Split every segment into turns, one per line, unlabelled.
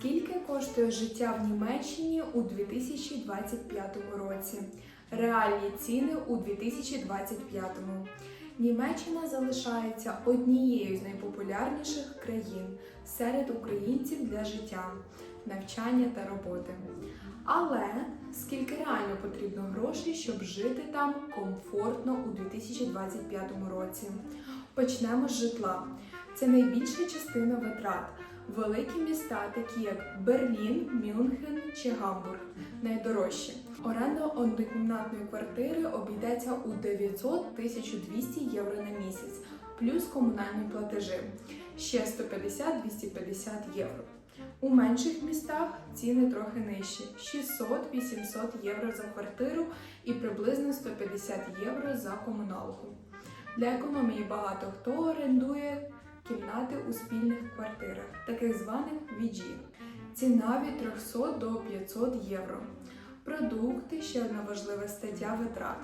Скільки коштує життя в Німеччині у 2025 році? Реальні ціни у 2025. Німеччина залишається однією з найпопулярніших країн серед українців для життя, навчання та роботи. Але скільки реально потрібно грошей, щоб жити там комфортно у 2025 році? Почнемо з житла. Це найбільша частина витрат. Великі міста, такі як Берлін, Мюнхен чи Гамбург, найдорожчі. Оренда однокімнатної квартири обійдеться у 900-1200 євро на місяць, плюс комунальні платежі ще 150-250 євро. У менших містах ціни трохи нижчі 600-800 євро за квартиру і приблизно 150 євро за комуналку. Для економії багато хто орендує кімнати у спільних квартирах, таких званих VG. Ціна від 300 до 500 євро. Продукти ще одна важлива стаття витрат.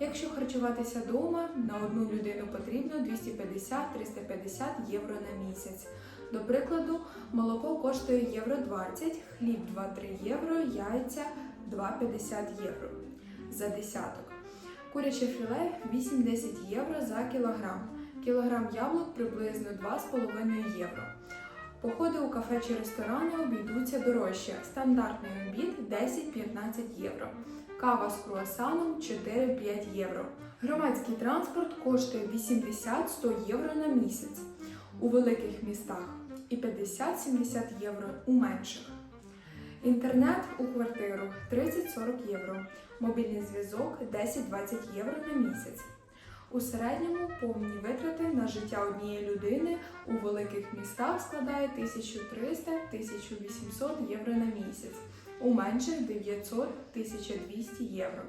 Якщо харчуватися вдома, на одну людину потрібно 250-350 євро на місяць. До прикладу, молоко коштує євро 20, хліб 2-3 євро, яйця 2,50 євро за десяток. Куряче філе 8-10 євро за кілограм. Кілограм яблук приблизно 2,5 євро. Походи у кафе чи ресторани обійдуться дорожче. Стандартний обід 10-15 євро. Кава з круасаном 4-5 євро. Громадський транспорт коштує 80-100 євро на місяць у великих містах і 50-70 євро у менших. Інтернет у квартиру 30-40 євро. Мобільний зв'язок 10-20 євро на місяць. У середньому повні витрати на життя однієї людини у великих містах складає 1300-1800 євро на місяць, у менших 900-1200 євро.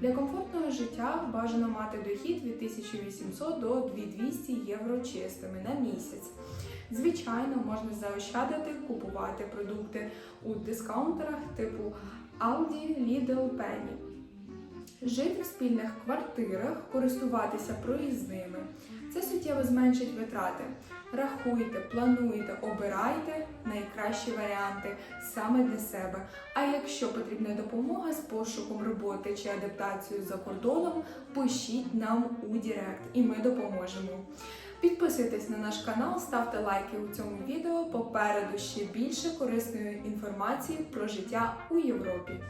Для комфортного життя бажано мати дохід від 1800 до 2200 євро чистими на місяць. Звичайно, можна заощадити, купувати продукти у дискаунтерах типу Aldi, Lidl, Penny. Жити в спільних квартирах, користуватися проїзними. Це суттєво зменшить витрати. Рахуйте, плануйте, обирайте найкращі варіанти саме для себе. А якщо потрібна допомога з пошуком роботи чи адаптацією за кордоном, пишіть нам у Директ і ми допоможемо. Підписуйтесь на наш канал, ставте лайки у цьому відео. Попереду ще більше корисної інформації про життя у Європі.